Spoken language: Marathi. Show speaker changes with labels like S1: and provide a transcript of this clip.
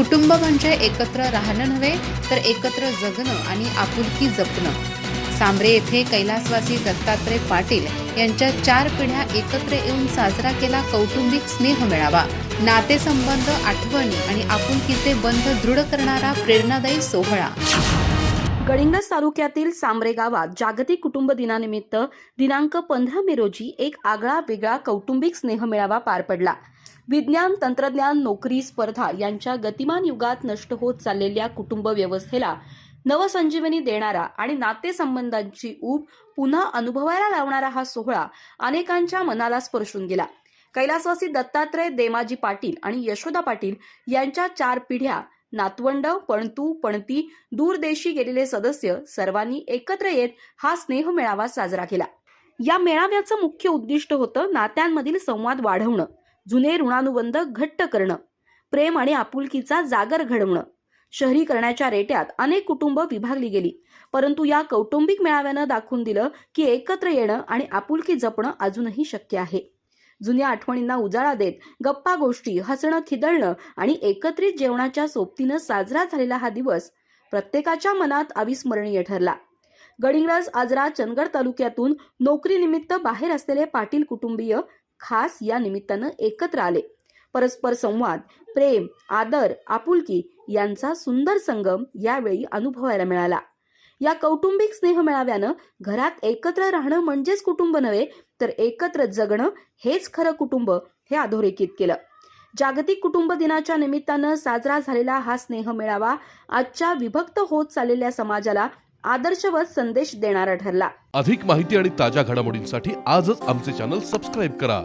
S1: कुटुंब म्हणजे एकत्र राहणं नव्हे तर एकत्र जगणं आणि आपुलकी जपणं. सांबरे येथे कैलासवासी दत्तात्रय पाटील यांच्या चार पिढ्या एकत्र येऊन साजरा केला कौटुंबिक स्नेह मिळावा. नातेसंबंध आठवणी आणि आपुलकीचे बंध दृढ करणारा प्रेरणादायी सोहळा.
S2: गडिंगज तालुक्यातील सांबरे गावात जागतिक कुटुंब दिनानिमित्त दिनांक पंधरा मे रोजी एक आगळा वेगळा कौटुंबिक स्नेह मेळावा पार पडला. विज्ञान तंत्रज्ञान नोकरी स्पर्धा यांच्या गतिमान युगात नष्ट होत चाललेल्या कुटुंब व्यवस्थेला नवसंजीवनी देणारा आणि नातेसंबंधांची ऊब पुन्हा अनुभवायला लावणारा हा सोहळा अनेकांच्या मनाला स्पर्शून गेला. कैलासवासी दत्तात्रय देमाजी पाटील आणि यशोदा पाटील यांच्या चार पिढ्या नातवंड पणतू पणती दूरदेशी गेलेले सदस्य सर्वांनी एकत्र येत हा स्नेह मेळावा साजरा केला. या मेळाव्याचं मुख्य उद्दिष्ट होतं नात्यांमधील संवाद वाढवणं जुने ऋणानुबंध घट्ट करणं प्रेम आणि आपुलकीचा जागर घडवणं. शहरीकरणाच्या रेट्यात अनेक कुटुंब विभागली गेली परंतु या कौटुंबिक मेळाव्यानं दाखवून दिलं की एकत्र येणं आणि आपुलकी जपणं अजूनही शक्य आहे. जुन्या आठवणींना उजाळा देत गप्पा गोष्टी हसणं खिदळणं आणि एकत्रित जेवणाच्या सोबतीनं साजरा झालेला हा दिवस प्रत्येकाच्या मनात अविस्मरणीय ठरला. गडिंग्रज आजरा चंदगड तालुक्यातून नोकरीनिमित्त बाहेर असलेले पाटील कुटुंबीय खास या निमित्तानं एकत्र आले. परस्पर संवाद प्रेम आदर आपुलकी यांचा सुंदर संगम यावेळी अनुभवायला मिळाला. या कौटुंबिक स्नेह मेळाव्यानं घरात एकत्र राहणं म्हणजेच कुटुंब नव्हे तर एकत्र जगणं हेच खरं कुटुंब हे अधोरेखित केलं. जागतिक कुटुंब दिनाच्या निमित्तानं साजरा झालेला हा स्नेह मेळावा आजच्या विभक्त होत चाललेल्या समाजाला आदर्शवत संदेश देणारा ठरला.
S3: अधिक माहिती आणि ताज्या घडामोडींसाठी आजच आमचे चॅनल सबस्क्राईब करा.